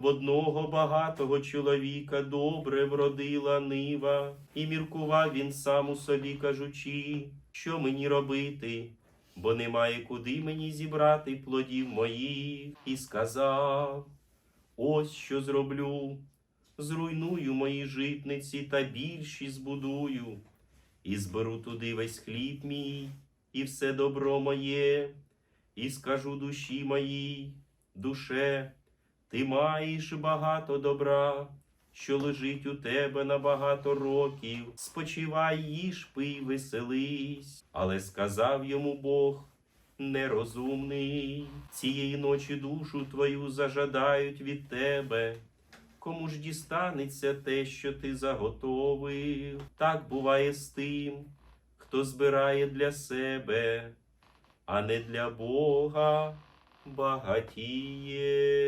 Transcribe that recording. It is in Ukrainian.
В одного багатого чоловіка добре вродила нива, і міркував він сам у собі, кажучи, що мені робити, бо немає куди мені зібрати плодів моїх, і сказав: Ось що зроблю, зруйную мої житниці та більші збудую, і зберу туди весь хліб мій, і все добро моє, і скажу душі моїй, душе, ти маєш багато добра, що лежить у тебе на багато років. Спочивай, їж, пий, веселись. Але сказав йому Бог, нерозумний, цієї ночі душу твою зажадають від тебе. Кому ж дістанеться те, що ти заготовив? Так буває з тим, хто збирає для себе, а не для Бога багатіє.